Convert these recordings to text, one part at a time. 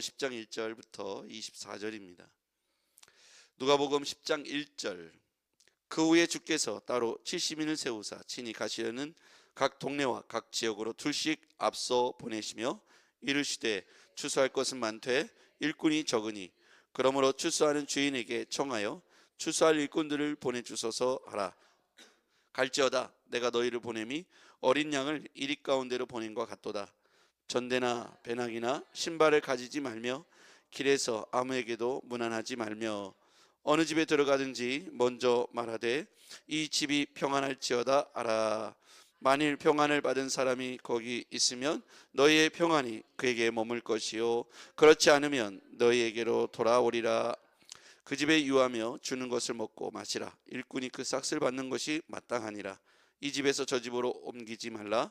누가복음 10장 1절부터 24절입니다. 누가복음 10장 1절. 그 후에 주께서 따로 70인을 세우사 친히 가시려는 각 동네와 각 지역으로 둘씩 앞서 보내시며 이르시되 추수할 것은 많되 일꾼이 적으니 그러므로 추수하는 주인에게 청하여 추수할 일꾼들을 보내주소서 하라. 갈지어다 내가 너희를 보냄이 어린 양을 이리 가운데로 보낸 것 같도다 전대나 배낭이나 신발을 가지지 말며 길에서 아무에게도 무난하지 말며 어느 집에 들어가든지 먼저 말하되 이 집이 평안할지어다 알아 만일 평안을 받은 사람이 거기 있으면 너희의 평안이 그에게 머물 것이요. 그렇지 않으면 너희에게로 돌아오리라. 그 집에 유하며 주는 것을 먹고 마시라. 일꾼이 그 싹을 받는 것이 마땅하니라. 이 집에서 저 집으로 옮기지 말라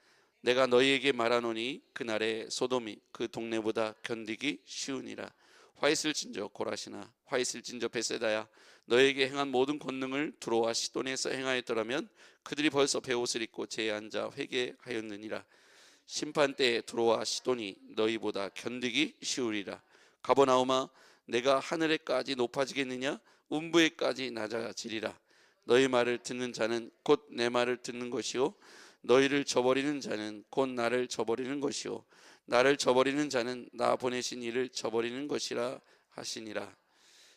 내가 너희에게 말하노니 그날에 소돔이 그 동네보다 견디기 쉬우니라. 화이슬 진저 고라시나 화이슬 진저 베세다야 너에게 행한 모든 권능을 두로와 시돈에서 행하였더라면 그들이 벌써 베옷을 입고 제에 앉아 회개하였느니라. 심판 때에 두로와 시돈이 너희보다 견디기 쉬우리라. 가버나오마 내가 하늘에까지 높아지겠느냐? 음부에까지 낮아지리라. 너희 말을 듣는 자는 곧 내 말을 듣는 것이요 너희를 저버리는 자는 곧 나를 저버리는 것이요. 나를 저버리는 자는 나 보내신 이를 저버리는 것이라 하시니라.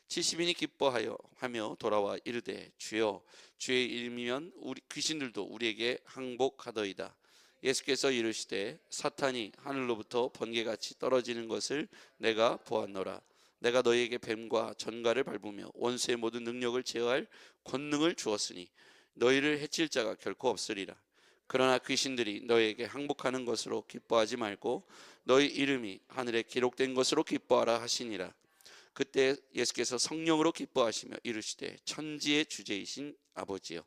70인이 기뻐하여 하며 돌아와 이르되 주여 주의 이름이면 우리 귀신들도 우리에게 항복하더이다. 예수께서 이르시되 사탄이 하늘로부터 번개같이 떨어지는 것을 내가 보았노라. 내가 너희에게 뱀과 전갈을 밟으며 원수의 모든 능력을 제어할 권능을 주었으니 너희를 해칠 자가 결코 없으리라 그러나 귀신들이 너희에게 항복하는 것으로 기뻐하지 말고 너희 이름이 하늘에 기록된 것으로 기뻐하라 하시니라. 그때 예수께서 성령으로 기뻐하시며 이르시되 천지의 주제이신 아버지여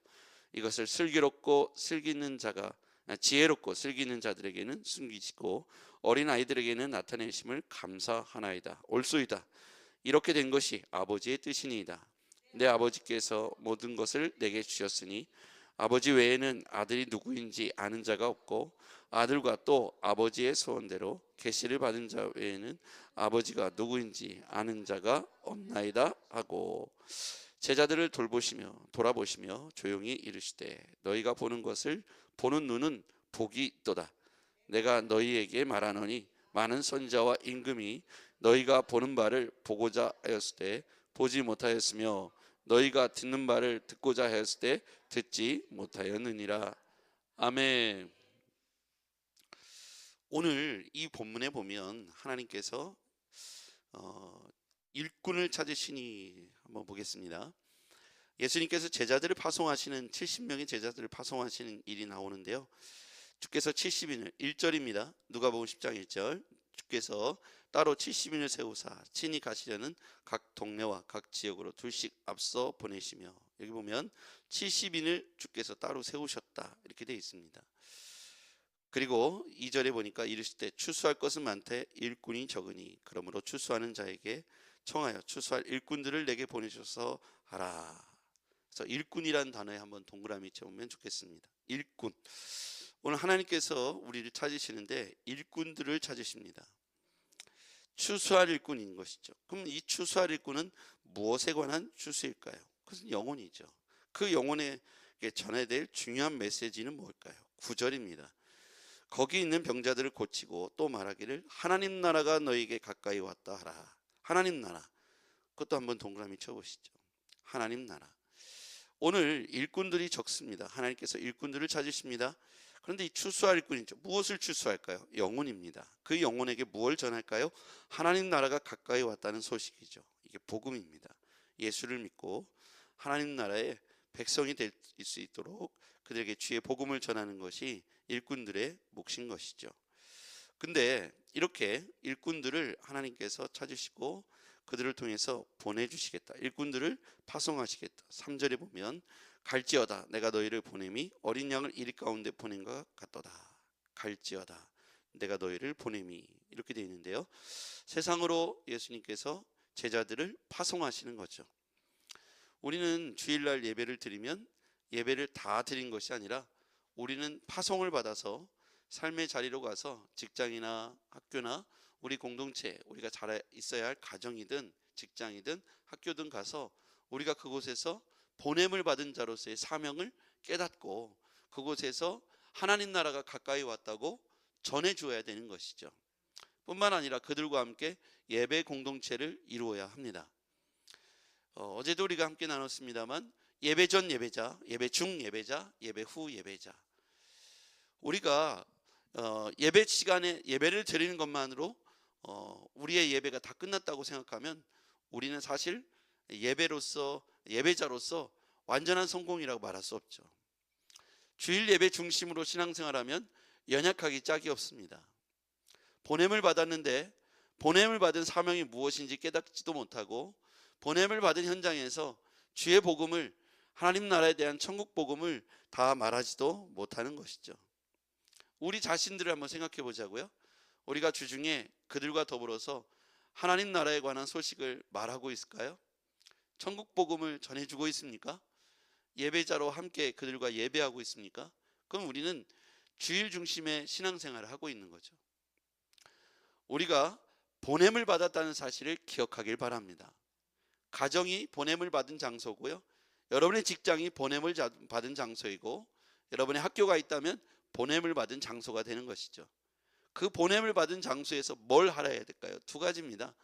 이것을 슬기롭고 슬기는 자가 아, 지혜롭고 슬기는 자들에게는 숨기시고 어린 아이들에게는 나타내심을 감사하나이다. 올소이다. 이렇게 된 것이 아버지의 뜻이니이다. 내 아버지께서 모든 것을 내게 주셨으니 아버지 외에는 아들이 누구인지 아는 자가 없고 아들과 또 아버지의 소원대로 계시를 받은 자 외에는 아버지가 누구인지 아는 자가 없나이다 하고 제자들을 돌보시며 돌아보시며 조용히 이르시되 너희가 보는 것을 보는 눈은 복이 있도다. 내가 너희에게 말하노니 많은 선자와 임금이 너희가 보는 바를 보고자 하였을 때 보지 못하였으며 너희가 듣는 바를 듣고자 하였을 때 듣지 못하였느니라 아멘 오늘 이 본문에 보면 하나님께서 어, 일꾼을 찾으시니 한번 보겠습니다. 예수님께서 제자들을 파송하시는 70명의 제자들을 파송하시는 일이 나오는데요. 주께서 70인을 1절입니다. 누가복음 10장 1절. 주께서 따로 70인을 세우사 친히 가시려는 각 동네와 각 지역으로 둘씩 앞서 보내시며 여기 보면 70인을 주께서 따로 세우셨다 이렇게 되어 있습니다. 그리고 2절에 보니까 이르실 때 추수할 것은 많되 일꾼이 적으니 그러므로 추수하는 자에게 청하여 추수할 일꾼들을 내게 보내셔서 하라. 그래서 일꾼이라는 단어에 한번 동그라미 쳐보면 좋겠습니다. 일꾼. 오늘 하나님께서 우리를 찾으시는데 일꾼들을 찾으십니다. 추수할 일꾼인 것이죠. 그럼 이 추수할 일꾼은 무엇에 관한 추수일까요? 그것은 영혼이죠. 그 영혼에게 전해야 될 중요한 메시지는 뭘까요? 구절입니다. 거기 있는 병자들을 고치고 또 말하기를 하나님 나라가 너에게 가까이 왔다 하라. 하나님 나라. 그것도 한번 동그라미 쳐보시죠. 하나님 나라. 오늘 일꾼들이 적습니다. 하나님께서 일꾼들을 찾으십니다. 그런데 이 추수할 일꾼이 죠. 무엇을 추수할까요? 영혼입니다. 그 영혼에게 무엇을 전할까요? 하나님 나라가 가까이 왔다는 소식이죠. 이게 복음입니다. 예수를 믿고 하나님 나라의 백성이 될 수 있도록 그들에게 주의 복음을 전하는 것이 일꾼들의 몫인 것이죠. 근데 이렇게 일꾼들을 하나님께서 찾으시고 그들을 통해서 보내주시겠다. 일꾼들을 파송하시겠다. 3절에 보면 갈지어다 내가 너희를 보냄이 어린 양을 이리 가운데 보낸 것 같도다. 갈지어다 내가 너희를 보냄이 이렇게 되어 있는데요. 세상으로 예수님께서 제자들을 파송하시는 거죠. 우리는 주일날 예배를 드리면 예배를 다 드린 것이 아니라 우리는 파송을 받아서 삶의 자리로 가서 직장이나 학교나 우리 공동체 우리가 잘 있어야 할 가정이든 직장이든 학교든 가서 우리가 그곳에서 보냄을 받은 자로서의 사명을 깨닫고 그곳에서 하나님 나라가 가까이 왔다고 전해 주어야 되는 것이죠. 뿐만 아니라 그들과 함께 예배 공동체를 이루어야 합니다. 어, 제도 우리가 함께 나눴습니다만 예배 전 예배자, 예배 중 예배자, 예배 후 예배자. 우리가 어, 예배 시간에 예배를 드리는 것만으로 어, 우리의 예배가 다 끝났다고 생각하면 우리는 사실 예배로서 예배자로서 완전한 성공이라고 말할 수 없죠. 주일 예배 중심으로 신앙생활하면 연약하기 짝이 없습니다. 보냄을 받았는데 보냄을 받은 사명이 무엇인지 깨닫지도 못하고 보냄을 받은 현장에서 주의 복음을 하나님 나라에 대한 천국 복음을 다 말하지도 못하는 것이죠. 우리 자신들을 한번 생각해 보자고요. 우리가 주중에 그들과 더불어서 하나님 나라에 관한 소식을 말하고 있을까요? 천국 복음을 전해주고 있습니까? 예배자로 함께 그들과 예배하고 있습니까? 그럼 우리는 주일 중심의 신앙생활을 하고 있는 거죠. 우리가 보냄을 받았다는 사실을 기억하길 바랍니다. 가정이 보냄을 받은 장소고요. 여러분의 직장이 보냄을 자- 받은 장소이고 여러분의 학교가 있다면 보냄을 받은 장소가 되는 것이죠. 그 보냄을 받은 장소에서 뭘 알아야 될까요? 두 가지입니다.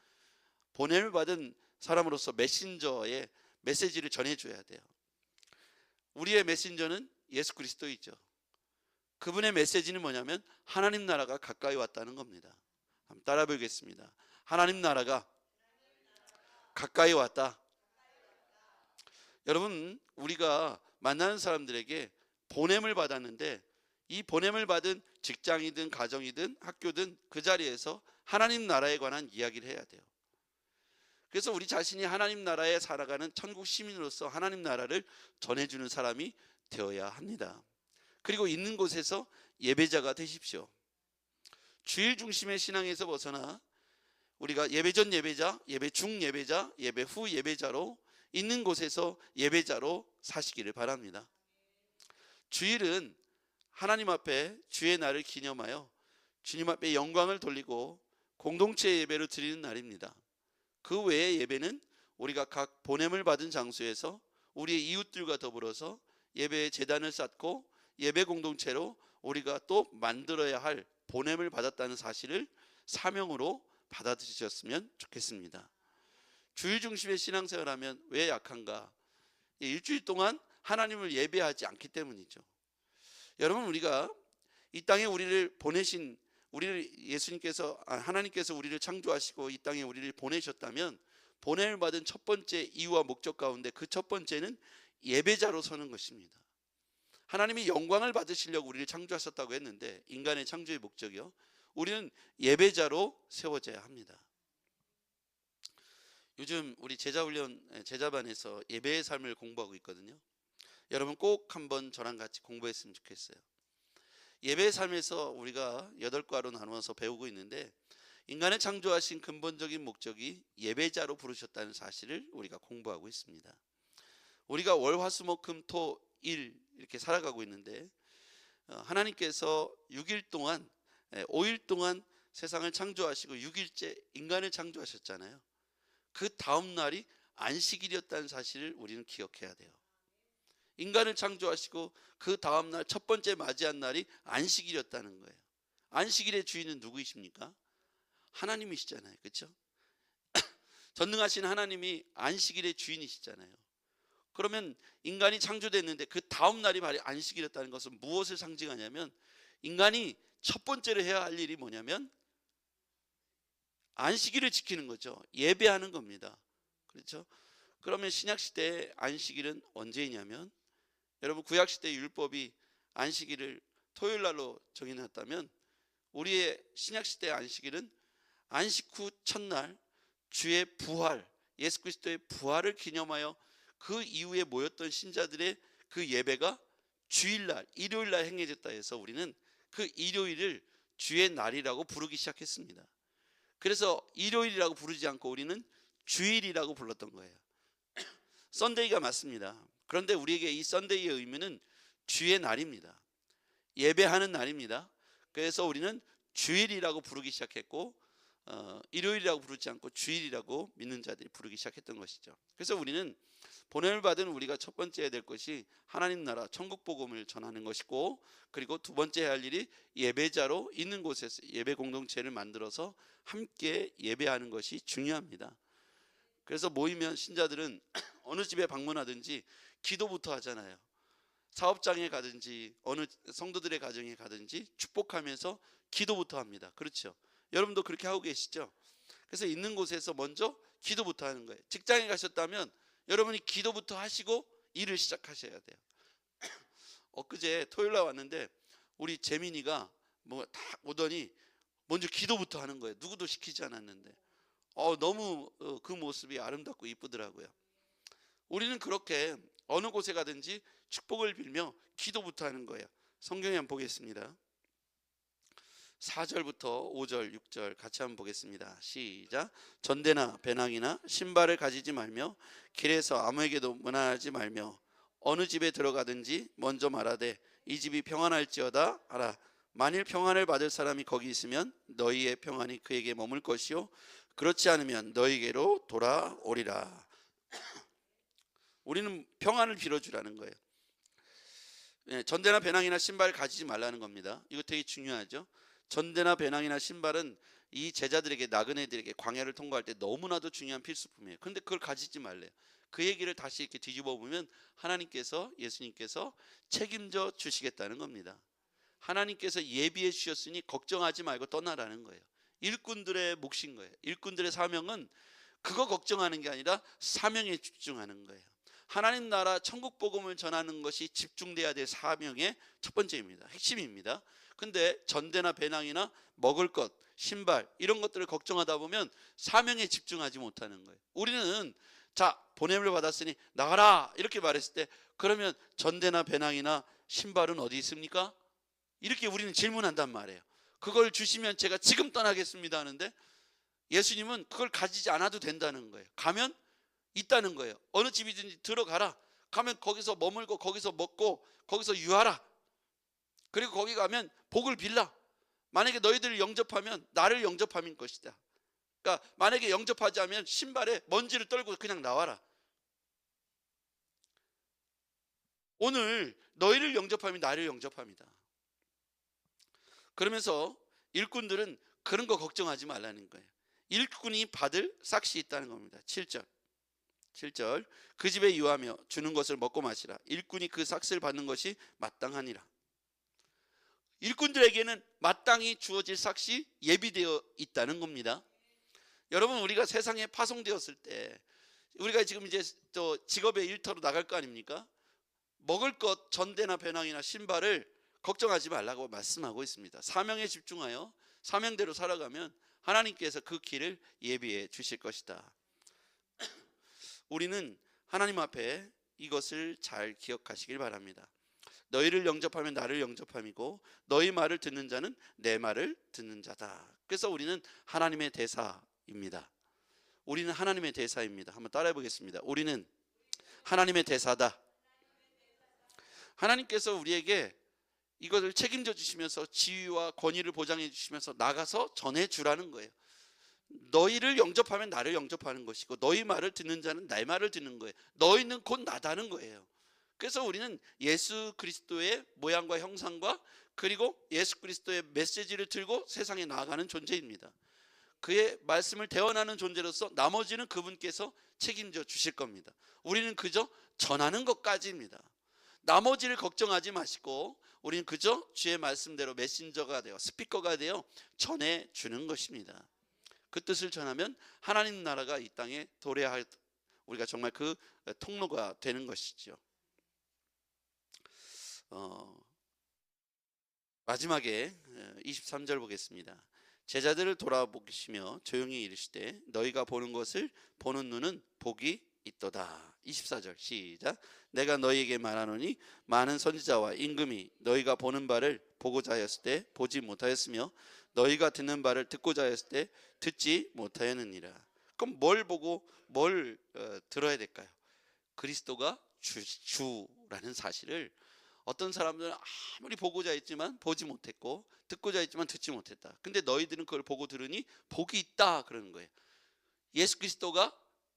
보냄을 받은 사람으로서 메신저의 메시지를 전해줘야 돼요. 우리의 메신저는 예수 그리스도이죠. 그분의 메시지는 뭐냐면 하나님 나라가 가까이 왔다는 겁니다. 한번 따라 보겠습니다. 하나님 나라가 가까이 왔다. 여러분, 우리가 만나는 사람들에게 보냄을 받았는데 이 보냄을 받은 직장이든 가정이든 학교든 그 자리에서 하나님 나라에 관한 이야기를 해야 돼요. 그래서 우리 자신이 하나님 나라에 살아가는 천국 시민으로서 하나님 나라를 전해주는 사람이 되어야 합니다. 그리고 있는 곳에서 예배자가 되십시오. 주일 중심의 신앙에서 벗어나 우리가 예배 전 예배자, 예배 중 예배자, 예배 후 예배자로 있는 곳에서 예배자로 사시기를 바랍니다. 주일은 하나님 앞에 주의 날을 기념하여 주님 앞에 영광을 돌리고 공동체 예배를 드리는 날입니다. 그 외의 예배는 우리가 각 보냄을 받은 장소에서 우리의 이웃들과 더불어서 예배의 재단을 쌓고 예배 공동체로 우리가 또 만들어야 할 보냄을 받았다는 사실을 사명으로 받아들이셨으면 좋겠습니다. 주일 중심의 신앙생활 하면 왜 약한가? 일주일 동안 하나님을 예배하지 않기 때문이죠. 여러분 우리가 이 땅에 우리를 보내신 우리를 예수님께서 아, 하나님께서 우리를 창조하시고 이 땅에 우리를 보내셨다면 보냄을 받은 첫 번째 이유와 목적 가운데 그 첫 번째는 예배자로 서는 것입니다. 하나님이 영광을 받으시려고 우리를 창조하셨다고 했는데 인간의 창조의 목적이요. 우리는 예배자로 세워져야 합니다. 요즘 우리 제자훈련 제자반에서 예배의 삶을 공부하고 있거든요. 여러분 꼭 한번 저랑 같이 공부했으면 좋겠어요. 예배의 삶에서 우리가 여덟 과로 나누어서 배우고 있는데 인간을 창조하신 근본적인 목적이 예배자로 부르셨다는 사실을 우리가 공부하고 있습니다. 우리가 월화수목금토 일 이렇게 살아가고 있는데 어, 하나님께서 6일 동안 5일 동안 세상을 창조하시고 6일째 인간을 창조하셨잖아요. 그 다음 날이 안식일이었다는 사실을 우리는 기억해야 돼요. 인간을 창조하시고 그 다음 날 첫 번째 맞이한 날이 안식일이었다는 거예요. 안식일의 주인은 누구이십니까? 하나님이시잖아요. 그렇죠? 전능하신 하나님이 안식일의 주인이시잖아요. 그러면 인간이 창조됐는데 그 다음 날이 말이 안식일이었다는 것은 무엇을 상징하냐면 인간이 첫 번째로 해야 할 일이 뭐냐면 안식일을 지키는 거죠. 예배하는 겁니다. 그렇죠? 그러면 신약 시대의 안식일은 언제이냐면 여러분 구약 시대 율법이 안식일을 토요일 날로 정해 놨다면 우리의 신약 시대 안식일은 안식 후 첫날 주의 부활, 예수 그리스도의 부활을 기념하여 그 이후에 모였던 신자들의 그 예배가 주일날, 일요일날 행해졌다 해서 우리는 그 일요일을 주의 날이라고 부르기 시작했습니다. 그래서 일요일이라고 부르지 않고 우리는 주일이라고 불렀던 거예요. 썬데이가 맞습니다. 그런데 우리에게 이 썬데이의 의미는 주의 날입니다. 예배하는 날입니다. 그래서 우리는 주일이라고 부르기 시작했고 어, 일요일이라고 부르지 않고 주일이라고 믿는 자들이 부르기 시작했던 것이죠. 그래서 우리는 보냄을 받은 우리가 첫 번째 해야 될 것이 하나님 나라 천국 복음을 전하는 것이고 그리고 두 번째 해야 할 일이 예배자로 있는 곳에서 예배 공동체를 만들어서 함께 예배하는 것이 중요합니다. 그래서 모이면 신자들은 어느 집에 방문하든지 기도부터 하잖아요. 사업장에 가든지 어느 성도들의 가정에 가든지 축복하면서 기도부터 합니다. 그렇죠? 여러분도 그렇게 하고 계시죠? 그래서 있는 곳에서 먼저 기도부터 하는 거예요. 직장에 가셨다면 여러분이 기도부터 하시고 일을 시작하셔야 돼요. 엊그제 토요일 날 왔는데 우리 재민이가 뭐 딱 오더니 먼저 기도부터 하는 거예요. 누구도 시키지 않았는데. 어, 너무 어, 그 모습이 아름답고 이쁘더라고요. 우리는 그렇게 어느 곳에 가든지 축복을 빌며 기도부터 하는 거예요. 성경에 한번 보겠습니다. 4절부터 5절, 6절 같이 한번 보겠습니다. 시작. 전대나 배낭이나 신발을 가지지 말며 길에서 아무에게도 문안하지 말며 어느 집에 들어가든지 먼저 말하되 이 집이 평안할지어다 하라. 만일 평안을 받을 사람이 거기 있으면 너희의 평안이 그에게 머물 것이요 그렇지 않으면 너희에게로 돌아오리라. 우리는 평안을 빌어주라는 거예요. 예, 전대나 배낭이나 신발 가지지 말라는 겁니다. 이거 되게 중요하죠. 전대나 배낭이나 신발은 이 제자들에게 나그네들에게 광야를 통과할 때 너무나도 중요한 필수품이에요. 그런데 그걸 가지지 말래요. 그 얘기를 다시 이렇게 뒤집어 보면 하나님께서 예수님께서 책임져 주시겠다는 겁니다. 하나님께서 예비해 주셨으니 걱정하지 말고 떠나라는 거예요. 일꾼들의 몫인 거예요. 일꾼들의 사명은 그거 걱정하는 게 아니라 사명에 집중하는 거예요. 하나님 나라 천국 복음을 전하는 것이 집중돼야 될 사명의 첫 번째입니다. 핵심입니다. 근데 전대나 배낭이나 먹을 것, 신발 이런 것들을 걱정하다 보면 사명에 집중하지 못하는 거예요. 우리는 자 보냄을 받았으니 나가라 이렇게 말했을 때 그러면 전대나 배낭이나 신발은 어디 있습니까? 이렇게 우리는 질문한단 말이에요. 그걸 주시면 제가 지금 떠나겠습니다 하는데 예수님은 그걸 가지지 않아도 된다는 거예요. 가면 있다는 거예요. 어느 집이든지 들어가라. 가면 거기서 머물고 거기서 먹고 거기서 유하라. 그리고 거기 가면 복을 빌라. 만약에 너희들을 영접하면 나를 영접함인 것이다. 그러니까 만약에 영접하지 않으면 신발에 먼지를 떨고 그냥 나와라. 오늘 너희를 영접하면 나를 영접합니다. 그러면서 일꾼들은 그런 거 걱정하지 말라는 거예요. 일꾼이 받을 삭시 있다는 겁니다. 7절. 7절. 그 집에 유하며 주는 것을 먹고 마시라. 일꾼이 그 삭스를 받는 것이 마땅하니라. 일꾼들에게는 마땅히 주어질 삭시 예비되어 있다는 겁니다. 여러분 우리가 세상에 파송되었을 때 우리가 지금 이제 또 직업의 일터로 나갈 거 아닙니까? 먹을 것 전대나 배낭이나 신발을 걱정하지 말라고 말씀하고 있습니다. 사명에 집중하여 사명대로 살아가면 하나님께서 그 길을 예비해 주실 것이다. 우리는 하나님 앞에 이것을 잘 기억하시길 바랍니다. 너희를 영접하면 나를 영접함이고 너희 말을 듣는 자는 내 말을 듣는 자다. 그래서 우리는 하나님의 대사입니다. 우리는 하나님의 대사입니다. 한번 따라해 보겠습니다. 우리는 하나님의 대사다. 하나님께서 우리에게 이것을 책임져 주시면서 지위와 권위를 보장해 주시면서 나가서 전해 주라는 거예요. 너희를 영접하면 나를 영접하는 것이고 너희 말을 듣는 자는 내 말을 듣는 거예요. 너희는 곧 나다는 거예요. 그래서 우리는 예수 그리스도의 모양과 형상과 그리고 예수 그리스도의 메시지를 들고 세상에 나아가는 존재입니다. 그의 말씀을 대원하는 존재로서 나머지는 그분께서 책임져 주실 겁니다. 우리는 그저 전하는 것까지입니다. 나머지를 걱정하지 마시고 우리는 그저 주의 말씀대로 메신저가 되어 스피커가 되어 전해 주는 것입니다. 그 뜻을 전하면 하나님 나라가 이 땅에 도래할 우리가 정말 그 통로가 되는 것이죠. 어, 마지막에 23절 보겠습니다. 제자들을 돌아보시며 조용히 이르시되 너희가 보는 것을 보는 눈은 복이 있도다. 24절 시작. 내가 너희에게 말하노니 많은 선지자와 임금이 너희가 보는 바를 보고자 하였을 때 보지 못하였으며 너희가 듣는 바를 듣고자 하였을 때 듣지 못하였느니라. 그럼 뭘 보고 뭘 어, 들어야 될까요? 그리스도가 주, 주라는 사실을 어떤 사람들은 아무리 보고자 했지만 보지 못했고 듣고자 했지만 듣지 못했다. 근데 너희들은 그걸 보고 들으니 복이 있다 그러는 거예요. 예수 그리스도가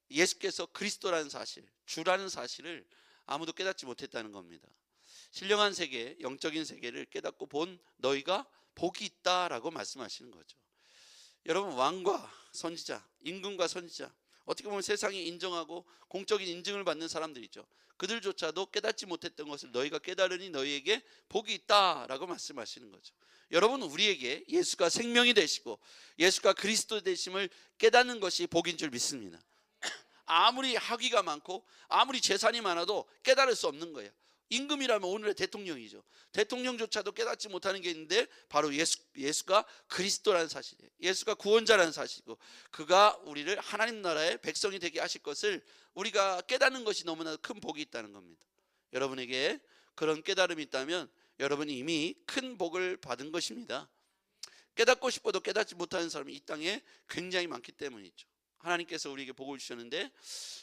예수께서 그리스도라는 사실, 주라는 사실을 아무도 깨닫지 못했다는 겁니다. 신령한 세계, 영적인 세계를 깨닫고 본 너희가 복이 있다라고 말씀하시는 거죠. 여러분 왕과 선지자, 임금과 선지자 어떻게 보면 세상이 인정하고 공적인 인증을 받는 사람들이죠. 그들조차도 깨닫지 못했던 것을 너희가 깨달으니 너희에게 복이 있다라고 말씀하시는 거죠. 여러분 우리에게 예수가 생명이 되시고 예수가 그리스도 되심을 깨닫는 것이 복인 줄 믿습니다. 아무리 학위가 많고 아무리 재산이 많아도 깨달을 수 없는 거예요. 임금이라면 오늘의 대통령이죠. 대통령조차도 깨닫지 못하는 게 있는데 바로 예수, 예수가 그리스도라는 사실이에요. 예수가 구원자라는 사실이고 그가 우리를 하나님 나라의 백성이 되게 하실 것을 우리가 깨닫는 것이 너무나 큰 복이 있다는 겁니다. 여러분에게 그런 깨달음이 있다면 여러분이 이미 큰 복을 받은 것입니다. 깨닫고 싶어도 깨닫지 못하는 사람이 이 땅에 굉장히 많기 때문이죠. 하나님께서 우리에게 복을 주셨는데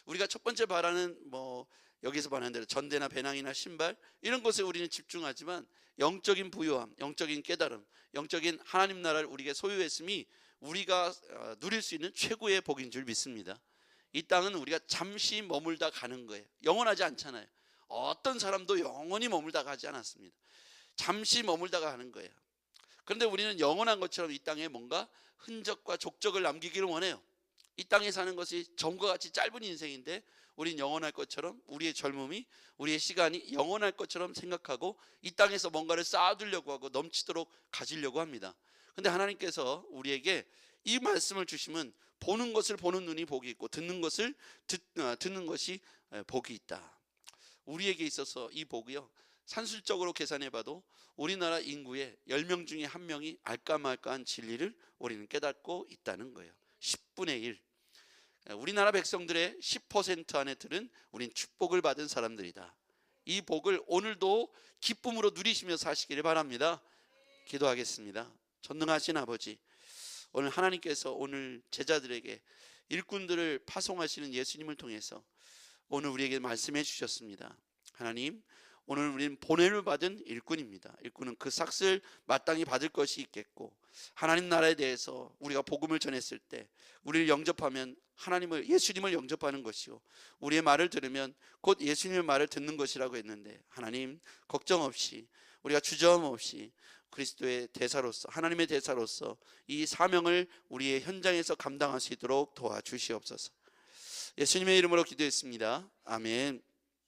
우리가 첫 번째 바라는 뭐 여기서 말하는 대로 전대나 배낭이나 신발 이런 것에 우리는 집중하지만 영적인 부유함, 영적인 깨달음, 영적인 하나님 나라를 우리에게 소유했음이 우리가 어, 누릴 수 있는 최고의 복인 줄 믿습니다. 이 땅은 우리가 잠시 머물다 가는 거예요. 영원하지 않잖아요. 어떤 사람도 영원히 머물다 가지 않았습니다. 잠시 머물다 가는 거예요. 그런데 우리는 영원한 것처럼 이 땅에 뭔가 흔적과 족적을 남기기를 원해요. 이 땅에 사는 것이 전과 같이 짧은 인생인데 우린 영원할 것처럼 우리의 젊음이 우리의 시간이 영원할 것처럼 생각하고 이 땅에서 뭔가를 쌓아두려고 하고 넘치도록 가지려고 합니다. 근데 하나님께서 우리에게 이 말씀을 주시면 보는 것을 보는 눈이 복이 있고 듣는 것을 듣, 어, 듣는 것이 에, 복이 있다. 우리에게 있어서 이 복이요. 산술적으로 계산해 봐도 우리나라 인구의 10명 중에 한 명이 알까 말까한 진리를 우리는 깨닫고 있다는 거예요. 10분의 1. 우리나라 백성들의 10% 안에 들은 우린 축복을 받은 사람들이다. 이 복을 오늘도 기쁨으로 누리시며 사시기를 바랍니다. 기도하겠습니다. 전능하신 아버지, 오늘 하나님께서 오늘 제자들에게 일꾼들을 파송하시는 예수님을 통해서 오늘 우리에게 말씀해 주셨습니다. 하나님, 오늘 우리는 보냄을 받은 일꾼입니다. 일꾼은 그 삭슬 마땅히 받을 것이 있겠고 하나님 나라에 대해서 우리가 복음을 전했을 때 우리를 영접하면 하나님을 예수님을 영접하는 것이요 우리의 말을 들으면 곧 예수님의 말을 듣는 것이라고 했는데 하나님 걱정 없이 우리가 주저함 없이 그리스도의 대사로서 하나님의 대사로서 이 사명을 우리의 현장에서 감당할 수 있도록 도와주시옵소서. 예수님의 이름으로 기도했습니다. 아멘.